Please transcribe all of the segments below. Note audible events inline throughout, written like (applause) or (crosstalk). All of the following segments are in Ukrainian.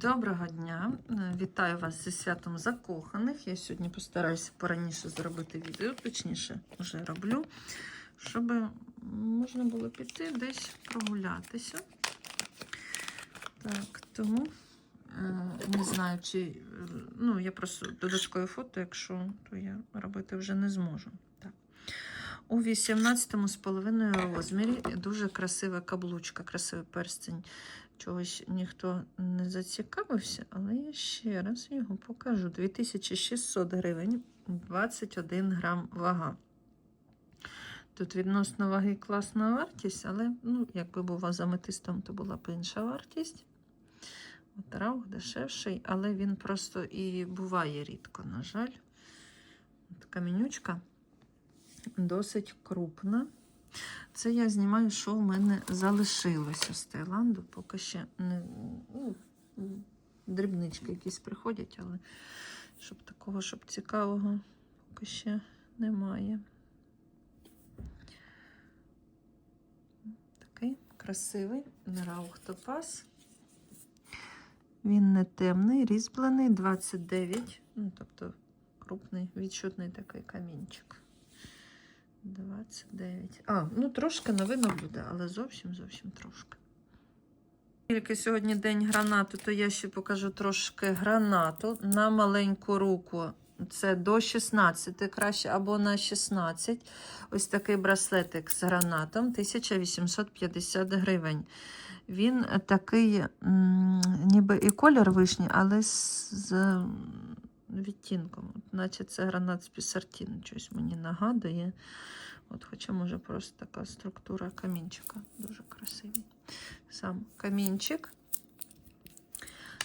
Доброго дня! Е, Вітаю вас зі святом закоханих. Я сьогодні постараюся пораніше зробити відео, точніше, вже роблю, щоб можна було піти десь прогулятися. Так, тому е, не знаю, чи е, ну, я просто додаткове фото, якщо то я робити вже не зможу. Так. У 18,5 розмірі дуже красива каблучка, красивий перстень чогось ніхто не зацікавився, але я ще раз його покажу. 2600 гривень, 21 грам вага. Тут відносно ваги класна вартість, але, ну, якби був за аметистом, то була б інша вартість. От раух дешевший, але він просто і буває рідко, на жаль. Камінючка досить крупна. Це я знімаю, що в мене залишилося з Таїланду. Поки ще не ну, дрібнички якісь приходять, але щоб такого, щоб цікавого, поки ще немає. Такий красивий Раух Топаз. Він не темний, різьблений, 29, ну, тобто крупний, відчутний такий камінчик. 29. А, ну трошки новина буде, але зовсім зовсім трошки. Тільки сьогодні день гранату, то я ще покажу трошки гранату на маленьку руку. Це до 16 краще, або на 16. Ось такий браслетик з гранатом 1850 гривень. Він такий, ніби і колір вишні, але з, відтінком. Наче це гранат з пісартіну. Щось мені нагадує. От, Хоча, може, просто така структура камінчика. Дуже красивий. Сам камінчик.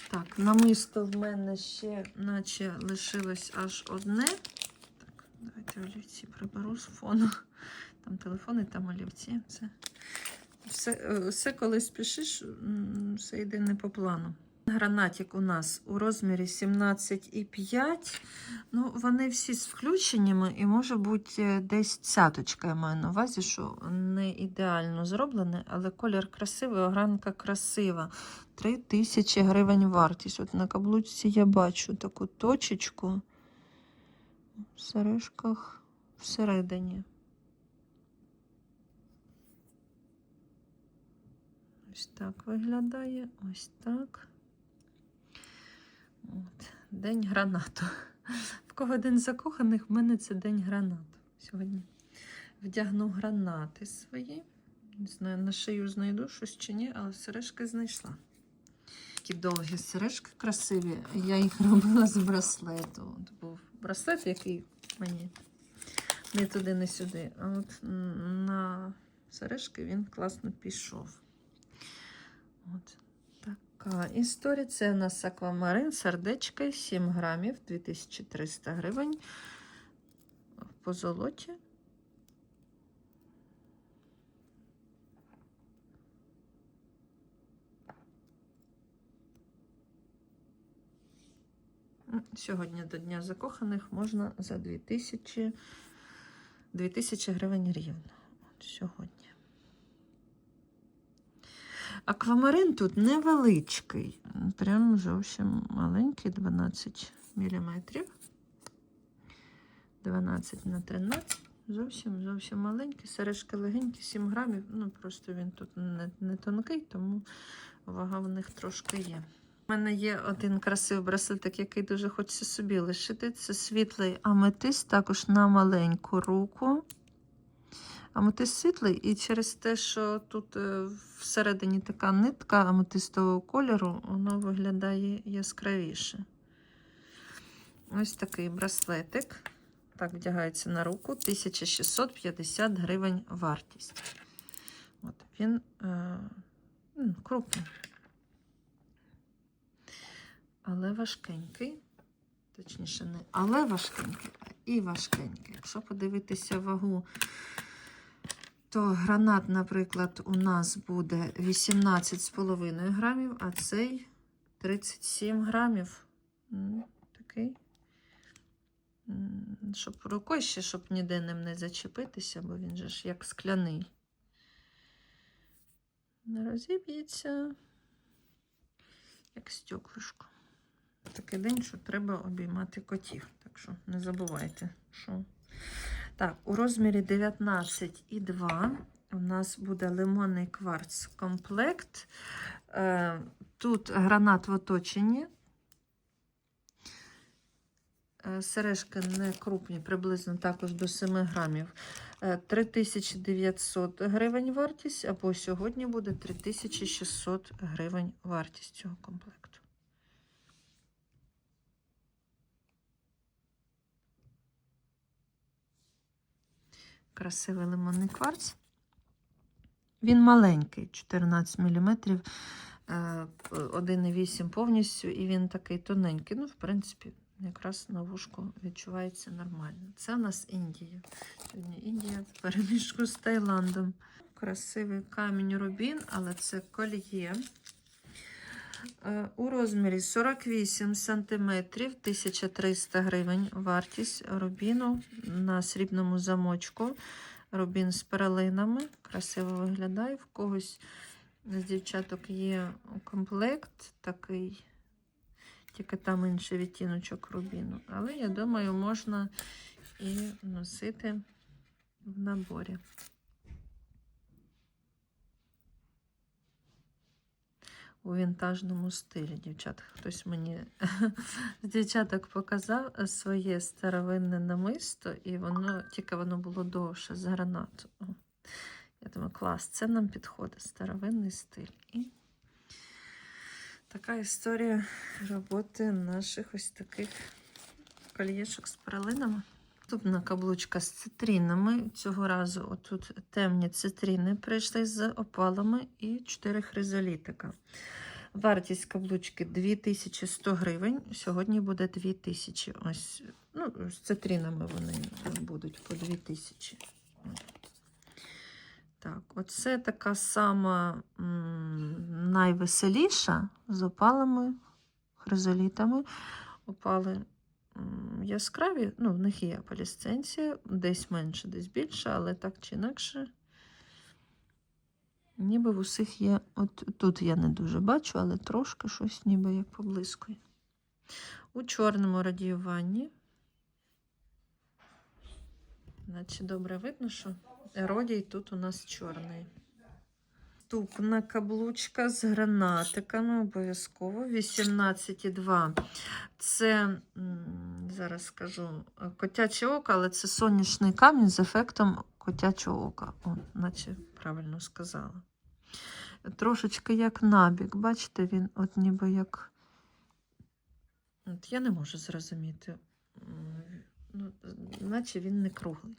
Так, намисто в мене ще, наче лишилось аж одне. Так, давайте олівці приберу з фону. Там телефони, там олівці. Це все, е, все коли спішиш, все йде не по плану. Гранатик у нас у розмірі 17,5. Ну, вони всі з включеннями, і може бути десь цяточка, я маю на увазі, що не ідеально зроблене, але колір красивий, огранка красива. 3 тисячі гривень вартість. От на каблучці я бачу таку точечку в сережках всередині. Ось так виглядає, ось так. От. День гранату. В кого день закоханих, в мене це день гранату. Сьогодні вдягну гранати свої. Не знаю, на шию знайду щось чи ні, але сережки знайшла. Такі довгі сережки красиві. Я їх робила з браслету. От був браслет, який мені не туди, не сюди. А от на сережки він класно пішов. От така історія. Це у нас аквамарин, сердечки, 7 грамів, 2300 гривень. По золоті. Сьогодні до Дня закоханих можна за 2000, 2000 гривень рівно. От сьогодні. Аквамарин тут невеличкий, прям зовсім маленький, 12 мм. 12 на 13. Зовсім зовсім маленький. Сережки легенькі, 7 грамів. Ну, просто він тут не, не тонкий, тому вага в них трошки є. У мене є один красивий браслетик, який дуже хочеться собі лишити. Це світлий аметист, також на маленьку руку. Аметист світлий, і через те, що тут е, всередині така нитка аметистового кольору, воно виглядає яскравіше. Ось такий браслетик. Так, вдягається на руку. 1650 гривень вартість. От, Він е, ну, крупний. Але важкенький. Точніше, не але важкенький, а і важкенький. Якщо подивитися вагу то гранат, наприклад, у нас буде 18,5 грамів, а цей 37 грамів. Такий. Щоб рукою ще, щоб ніде ним не зачепитися, бо він же ж як скляний. Не розіб'ється. як стеклишко. Такий день, що треба обіймати котів. Так що не забувайте, що. Так, у розмірі 19,2 у нас буде лимонний кварц комплект. Е, Тут гранат в оточенні. Е, Сережки не крупні, приблизно також до 7 грамів. Е, 3900 гривень вартість, або сьогодні буде 3600 гривень вартість цього комплекту. Красивий лимонний кварц. Він маленький, 14 мм, 1,8 повністю, і він такий тоненький. Ну, в принципі, якраз на вушку відчувається нормально. Це у нас Індія. Сьогодні Індія в переміжку з Таїландом. Красивий камінь рубін, але це кольє. Е, У розмірі 48 см, 1300 гривень вартість рубіну на срібному замочку. Рубін з перелинами. Красиво виглядає. В когось з дівчаток є комплект такий, тільки там інший відтіночок рубіну. Але я думаю, можна і носити в наборі. У вінтажному стилі, дівчат. Хтось мені (laughs) з дівчаток показав своє старовинне намисто, і воно тільки воно було довше з гранату. Я думаю, клас, це нам підходить старовинний стиль. І така історія роботи наших ось таких кольєшок з перлинами. Наступна каблучка з цитринами. Цього разу отут темні цитрини прийшли з опалами і 4 хризолітика. Вартість каблучки 2100 гривень. Сьогодні буде 2000. Ось, ну, з цитринами вони будуть по 2000. Так, оце така сама найвеселіша з опалами, хризолітами. Опали яскраві, ну, в них є палісценція, десь менше, десь більше, але так чи інакше. Ніби в усіх є. От тут я не дуже бачу, але трошки щось ніби як поблискує. У чорному радіюванні. Наче добре видно, що еродій тут у нас чорний. Наступна каблучка з гранатиками обов'язково 18,2. Це, зараз скажу, котяче око, але це сонячний камінь з ефектом котячого ока. О, наче правильно сказала. Трошечки як набік. Бачите, він от ніби як. От я не можу зрозуміти. Ну, наче він не круглий.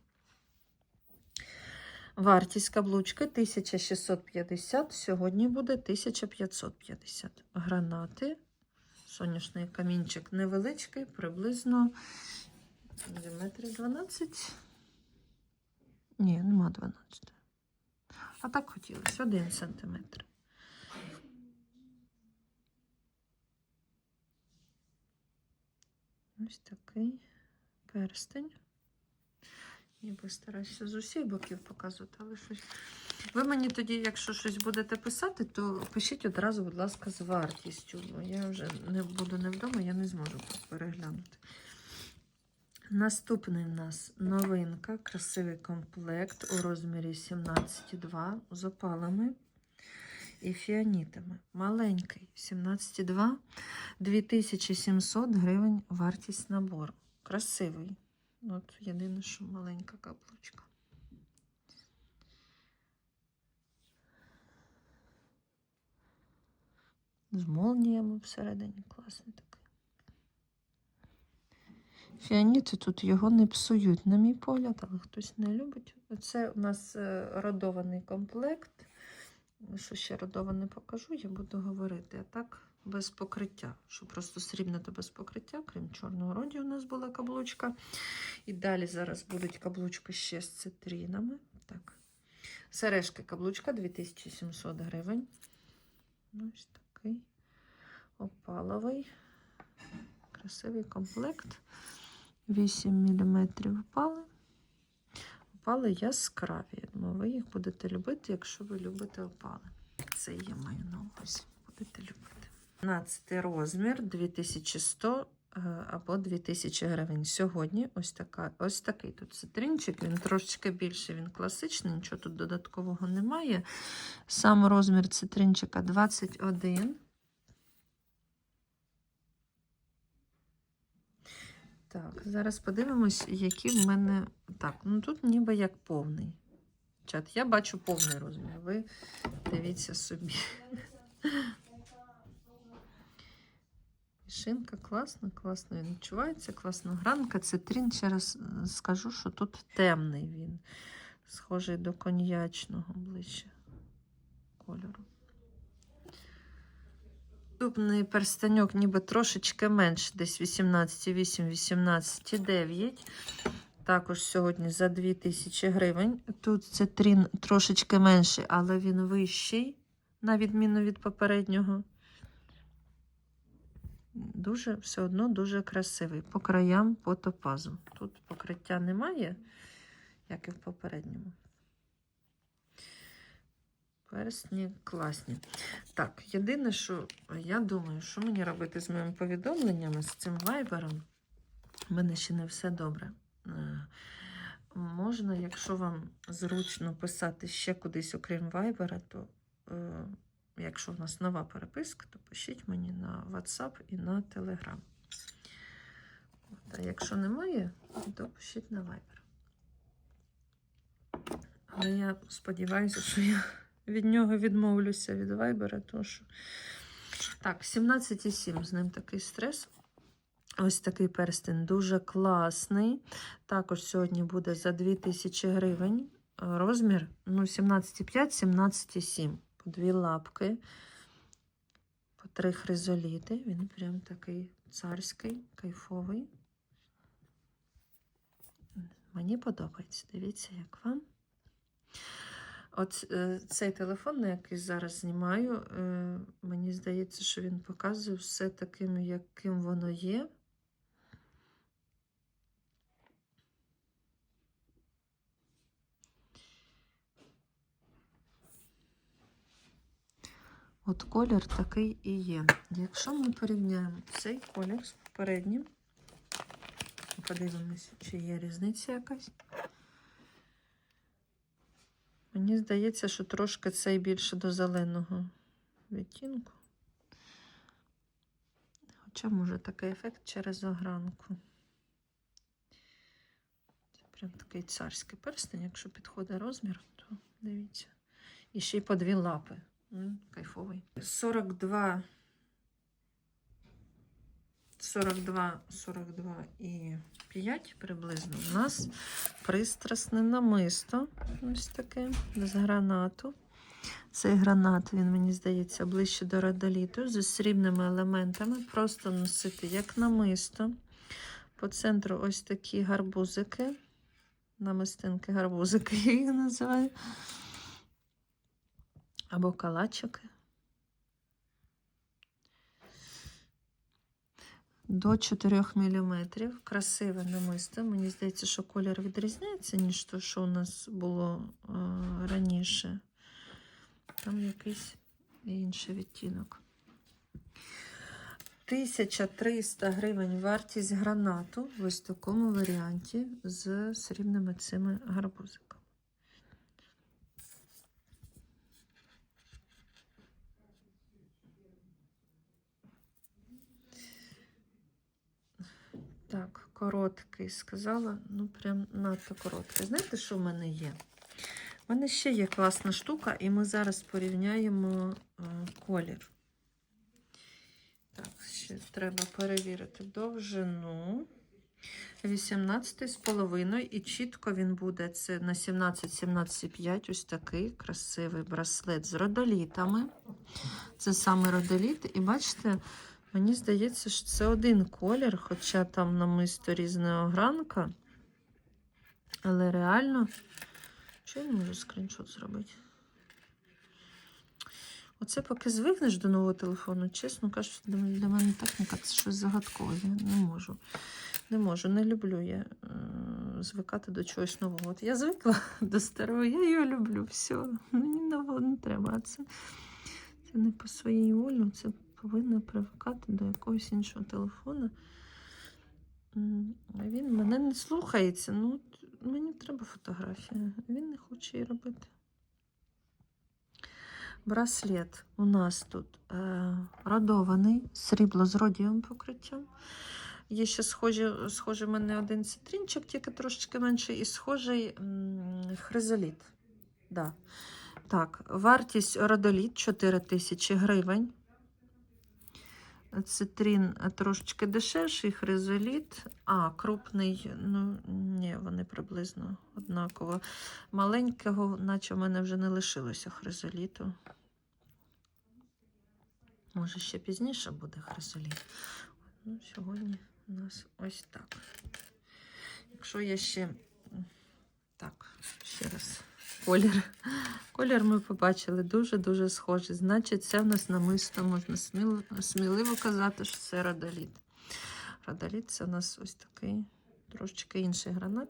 Вартість каблучки 1650, сьогодні буде 1550. Гранати, сонячний камінчик невеличкий, приблизно метрів 12. Ні, нема 12. А так хотілося 1 сантиметр. Ось такий перстень. Ніби стараюся з усіх боків показувати, але щось. Ви мені тоді, якщо щось будете писати, то пишіть одразу, будь ласка, з вартістю. Бо я вже не буду не вдома, я не зможу переглянути. Наступний в нас новинка, красивий комплект у розмірі 17,2 з опалами і фіанітами. Маленький, 17,2, 2700 гривень вартість набору. Красивий. От єдине, що маленька каплучка. З молніями всередині класний такий. Фіаніти тут його не псують, на мій погляд, але хтось не любить. Це у нас е, родований комплект. Що ще родований покажу, я буду говорити. А так, без покриття. Що просто срібне то без покриття, крім чорного роді, у нас була каблучка. І далі зараз будуть каблучки ще з цитринами. Так. Сережки каблучка 2700 гривень. Ось такий опаловий. Красивий комплект. 8 мм опали. Опали яскраві. Я думаю, ви їх будете любити, якщо ви любите опали. Це я маю на увазі. Будете любити. 15 розмір 2100 е, або 2000 гривень. Сьогодні ось, така, ось такий тут цитринчик, він трошечки більший, він класичний, нічого тут додаткового немає. Сам розмір цитринчика 21. Так, зараз подивимось, які в мене. Так, ну тут ніби як повний. Чат, я бачу повний розмір. Ви дивіться собі. Шинка класна, класно він відчувається, класна гранка. Цитрин, ще раз е, скажу, що тут темний він. Схожий до коньячного ближче кольору. Наступний перстеньок ніби трошечки менше, десь 18,8, 18,9. Також сьогодні за 2000 гривень. Тут цитрин трошечки менший, але він вищий, на відміну від попереднього. Дуже все одно дуже красивий. По краям, по топазу. Тут покриття немає, як і в попередньому. Персні класні. Так, єдине, що я думаю, що мені робити з моїми повідомленнями, з цим вайбером. У мене ще не все добре. Е, Можна, якщо вам зручно писати ще кудись, окрім вайбера, то е, якщо в нас нова переписка, то пишіть мені на WhatsApp і на Telegram. А якщо немає, то пишіть на Viber. Але я сподіваюся, що я від нього відмовлюся від Viber, тому що. Так, 17,7 з ним такий стрес. Ось такий перстень дуже класний. Також сьогодні буде за 2000 гривень. Розмір ну, 17,5, 17,7. По дві лапки, по три хризоліти. Він прям такий царський, кайфовий. Мені подобається. Дивіться, як вам. От е, цей телефон, на який зараз знімаю, е, мені здається, що він показує все таким, яким воно є. От колір такий і є. Якщо ми порівняємо цей колір з попереднім, подивимося, чи є різниця якась. Мені здається, що трошки цей більше до зеленого відтінку. Хоча може такий ефект через огранку. Це прям такий царський перстень, якщо підходить розмір, то дивіться. І ще й по дві лапи. М, Кайфовий. 42, 42, 42 і 5 приблизно у нас пристрасне намисто. Ось таке з гранату. Цей гранат, він, мені здається, ближче до радоліту, зі срібними елементами. Просто носити як намисто. По центру ось такі гарбузики. Намистинки гарбузики, я їх називаю. Або калачики. До 4 мм. Красиве намисто. Мені здається, що колір відрізняється, ніж то, що у нас було е, раніше. Там якийсь інший відтінок. 1300 гривень вартість гранату в ось такому варіанті з срібними цими гарбузиками. Так, короткий сказала, ну прям надто короткий. Знаєте, що в мене є? У мене ще є класна штука, і ми зараз порівняємо е, колір. Так, ще треба перевірити довжину. 18 з половиною, і чітко він буде це на 17-17,5. Ось такий красивий браслет з родолітами. Це саме родоліт. І бачите, Мені здається, що це один колір, хоча там намисто різна огранка. Але реально, що я не можу скріншот зробити? Оце поки звикнеш до нового телефону, чесно кажучи, для мене- техніка це щось загадкове. Я не можу. Не можу, не люблю я е, звикати до чогось нового. От я звикла (laughs) до старого, я його люблю. Все, мені нового не треба. Це, це не по своїй волі, це повинна привикати до якогось іншого телефону. А він мене не слухається. Ну, мені треба фотографія. Він не хоче її робити. Браслет у нас тут е, радований, срібло з родієвим покриттям. Є ще схожі, схожий в мене один цитринчик, тільки трошечки менший, і схожий хризоліт. Да. Так, вартість родоліт 4 тисячі гривень. Цитрин е, трошечки дешевший, хризоліт. А, крупний, ну ні, вони приблизно однаково. Маленького, наче в мене вже не лишилося хризоліту. Може, ще пізніше буде хризоліт. Ну, сьогодні у нас ось так. Якщо я ще. Так, ще раз. Колір. Колір ми побачили дуже-дуже схожий. Значить, це в нас намисто можна сміло, сміливо казати, що це радоліт. Радоліт це у нас ось такий трошечки інший гранат.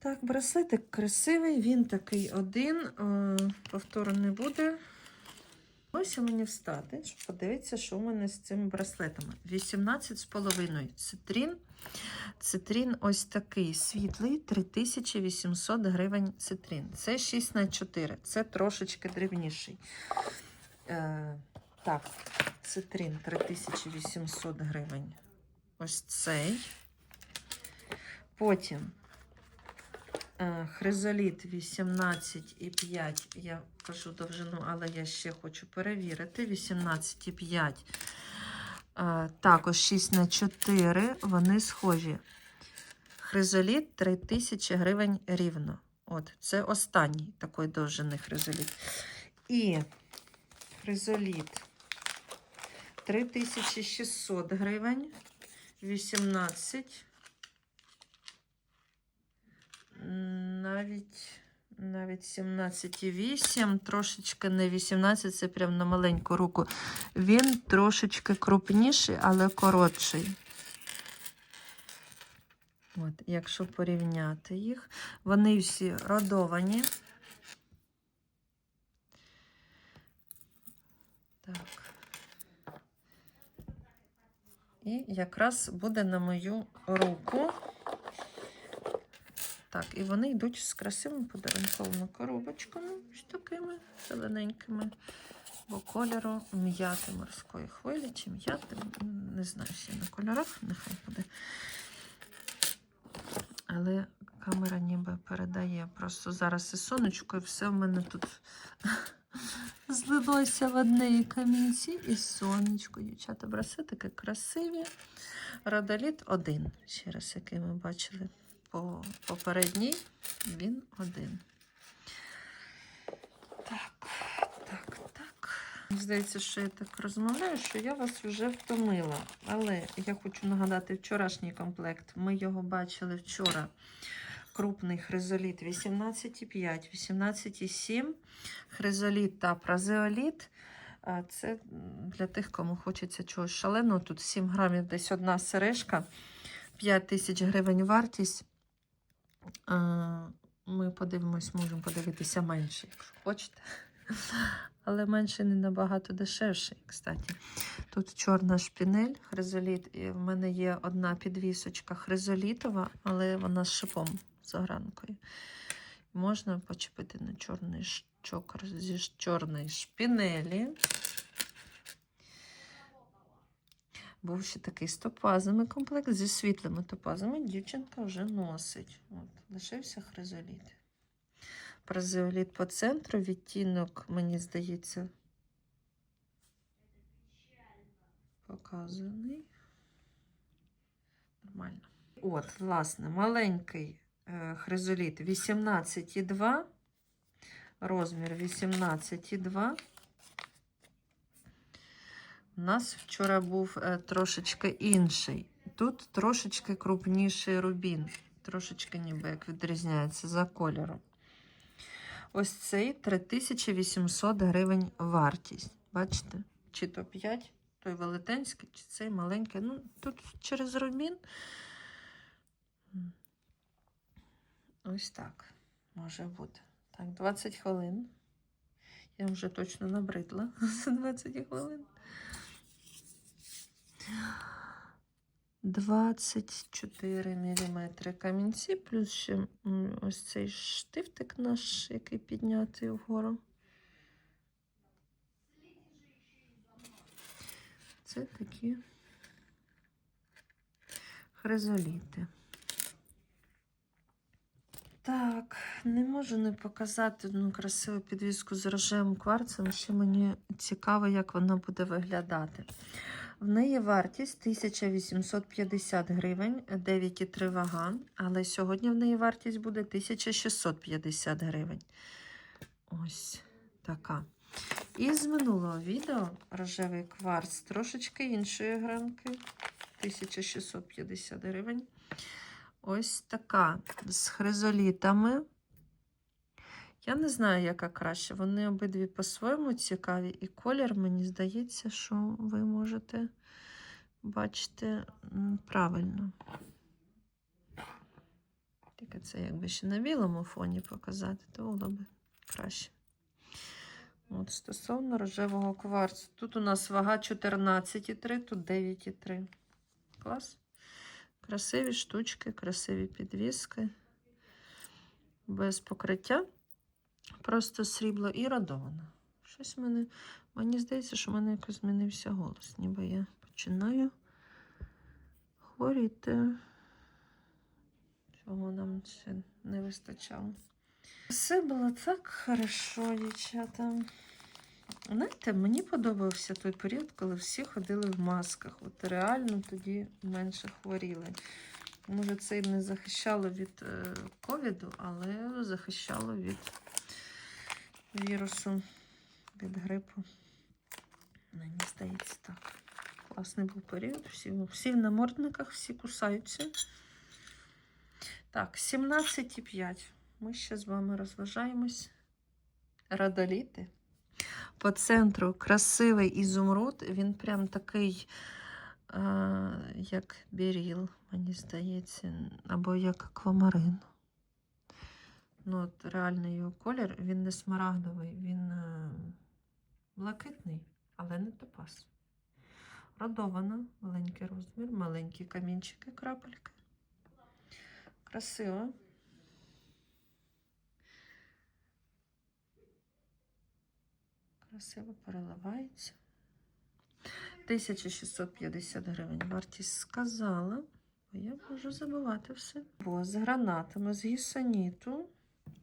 Так, браслетик красивий, він такий один, повтору не буде. Ось мені встати, щоб подивитися, що у мене з цими браслетами. 18,5 цитрін. Цитрін ось такий світлий, 3800 гривень цитрін. Це 6 на 4 це трошечки дрібніший. Е, так, цитрін 3800 гривень. Ось цей. Потім Хризоліт 18,5. Я кажу довжину, але я ще хочу перевірити. 18,5. Е, Також 6 на 4. Вони схожі. Хризоліт 3000 гривень рівно. От, це останній такий довжини хризоліт. І хризоліт 3600 гривень. 18. М, Навіть, навіть 17,8, трошечки не 18, це прям на маленьку руку. Він трошечки крупніший, але коротший. От, якщо порівняти їх, вони всі родовані. Так. І якраз буде на мою руку. Так, і вони йдуть з красивими подарунковими коробочками, такими зелененькими, бо кольору м'яти морської хвилі чи м'яти, не знаю, всі на кольорах, нехай буде. Але камера ніби передає. Просто зараз і сонечко, і все в мене тут (laughs) злилося в одне і камінці, і сонечко. Дівчата, браслетики красиві. Радоліт один, ще раз, який ми бачили по попередній, він один. Так, так, так. Мені Здається, що я так розмовляю, що я вас вже втомила. Але я хочу нагадати вчорашній комплект. Ми його бачили вчора. Крупний хризоліт 18,5, 18,7, хризоліт та празеоліт. Це для тих, кому хочеться чогось шаленого. Тут 7 грамів, десь одна сережка, 5 тисяч гривень вартість. Ми подивимось, можемо подивитися менше, якщо хочете. (laughs) Але менше не набагато дешевший, кстати. Тут чорна шпінель, хризоліт. І в мене є одна підвісочка хризолітова, але вона з шипом з огранкою. Можна почепити на чорний чокер зі чорної шпінелі. Був ще такий з топазами комплект зі світлими топазами. Дівчинка вже носить. От, лишився хризоліт. Празеоліт по центру, відтінок, мені здається, показаний. Нормально. От, власне, маленький е, хризоліт 18,2. Розмір 18,2. У нас вчора був е, трошечки інший. Тут трошечки крупніший рубін. Трошечки ніби як відрізняється за кольором. Ось цей 3800 гривень вартість. Бачите? Чи то 5, той велетенський, чи цей маленький. Ну, тут через рубін. Ось так може бути. Так, 20 хвилин. Я вже точно набридла (laughs) за 20 хвилин. 24 мм камінці, плюс ще ось цей штифтик наш, який піднятий вгору. Це такі хризоліти. Так, не можу не показати одну красиву підвіску з рожевим кварцем. Ще мені цікаво, як вона буде виглядати. В неї вартість 1850 гривень, 9,3 вага, але сьогодні в неї вартість буде 1650 гривень. Ось така. І з минулого відео рожевий кварц трошечки іншої гранки. 1650 гривень. Ось така з хризолітами. Я не знаю, яка краще. Вони обидві по-своєму цікаві, і колір, мені здається, що ви можете бачити правильно. Тільки це якби ще на білому фоні показати, то було б краще. От стосовно рожевого кварцу. Тут у нас вага 14,3, тут 9,3. Клас. Красиві штучки, красиві підвіски. Без покриття. Просто срібло і радовано. Щось мене. Мені здається, що в мене якось змінився голос. Ніби я починаю хворіти. Чого нам ще не вистачало. Все було так хорошо, дівчата. Знаєте, мені подобався той період, коли всі ходили в масках. От реально тоді менше хворіли. Може, це і не захищало від е, ковіду, але захищало від вірусу, від грипу. Мені здається, так. Класний був період. Всі, всі в намордниках, всі кусаються. Так, 17,5. Ми ще з вами розважаємось. Радоліти. По центру красивий ізумруд. Він прям такий, а, як біріл, мені здається, або як аквамарин. Ну, от реальний його колір, він не смарагдовий, він е, блакитний, але не топаз. Радована, маленький розмір, маленькі камінчики, крапельки. Красиво. Красиво переливається. 1650 гривень. Вартість сказала. Бо я можу забувати все. Бо з гранатами, з гісаніту.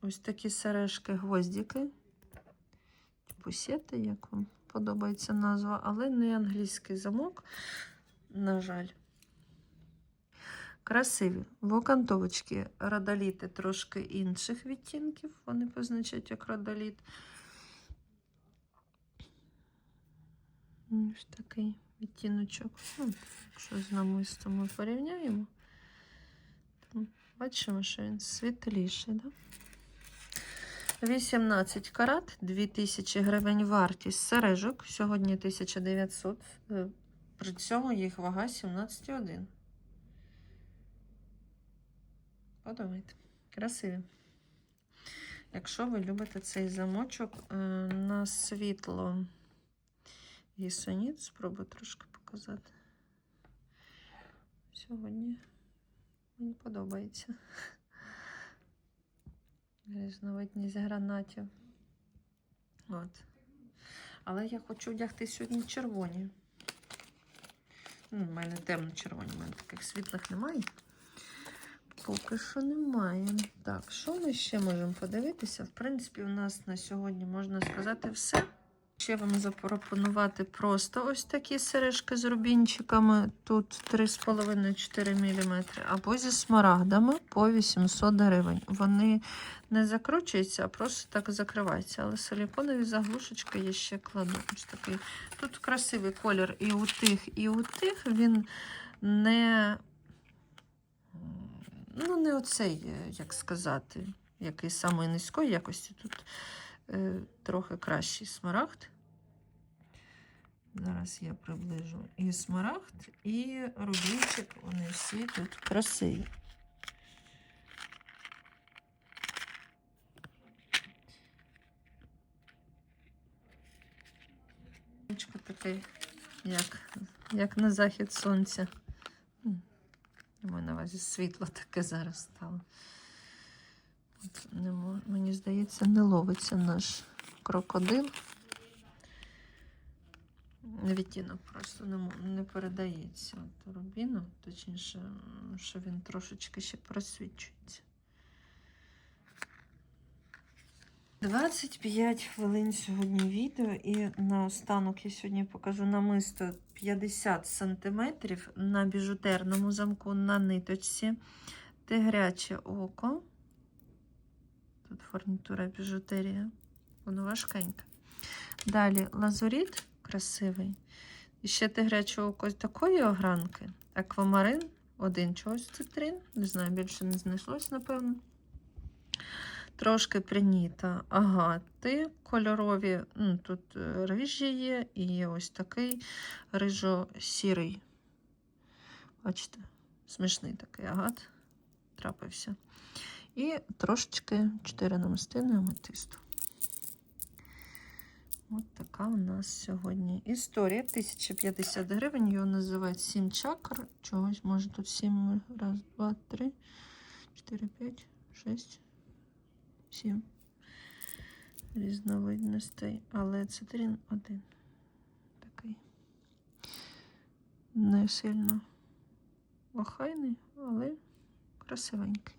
Ось такі сережки, гвоздики. Бусети, як вам подобається назва, але не англійський замок, на жаль. Красиві. Вокантовочки, радоліти трошки інших відтінків. Вони позначають як радоліт. Ось такий відтіночок. Ну, якщо з намистом ми порівняємо, то бачимо, що він світліший. Да? 18 карат, 2000 гривень вартість сережок. Сьогодні 1900. е, При цьому їх вага 17,1. Подумайте. Красиві. Якщо ви любите цей замочок е, на світло гісоніт, спробую трошки показати. Сьогодні мені подобається. Різновидність гранатів. От. Але я хочу вдягти сьогодні червоні. Ну, У мене темно-червоні, у мене таких світлих немає. Поки що немає. Так, що ми ще можемо подивитися? В принципі, у нас на сьогодні можна сказати все. Ще вам запропонувати просто ось такі сережки з рубінчиками. Тут 3,5-4 мм, або зі смарагдами по 800 гривень. Вони не закручуються, а просто так закриваються. Але силіконові заглушечки я ще кладу. Ось такий. Тут красивий колір і у тих, і у тих. Він не, ну, не оцей, як сказати, який самої низької якості. Тут трохи кращий смарагд. Зараз я приближу і смарагд, і рубінчик. Вони всі тут красиві. Такий, як, як на захід сонця. Маю на увазі світло таке зараз стало. Мені здається, не ловиться наш крокодил. Відтінок просто не, не передається от рубіну, точніше, що він трошечки ще просвічується. 25 хвилин сьогодні відео, і наостанок я сьогодні покажу намисто 50 см на біжутерному замку на ниточці. Тигряче око. Фурнітура біжутерія. Воно важкеньке. Далі лазуріт красивий. І ще тигряче око такої огранки. Аквамарин, один чогось цитрин. Не знаю, більше не знайшлось, напевно. Трошки приніта агати кольорові. Ну, тут е, рижі є і є ось такий рижо-сірий. Бачите, смішний такий агат трапився. І трошечки 4 намистини аметисту. От така у нас сьогодні історія. 1050 гривень. Його називають 7 чакр. Чогось, може тут 7. Раз, два, три, 4, 5, 6, 7 різновидностей. Але цитрин один. Такий. Не сильно охайний, але красивенький.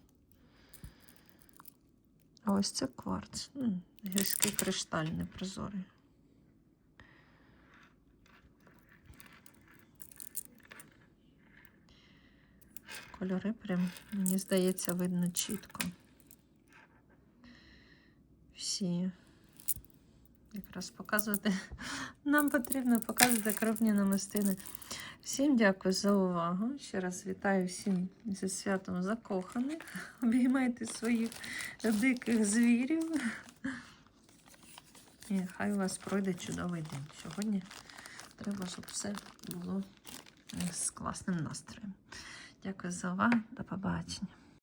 А ось це кварц. Гірський кришталь непрозорий. Кольори прям, мені здається, видно чітко. Всі. Якраз показувати. (laughs) Нам потрібно показувати крупні намистини. Всім дякую за увагу. Ще раз вітаю всім зі святом закоханих. (laughs) Обіймайте своїх диких звірів. І хай у вас пройде чудовий день. Сьогодні треба, щоб все було з класним настроєм. Дякую за увагу. До побачення.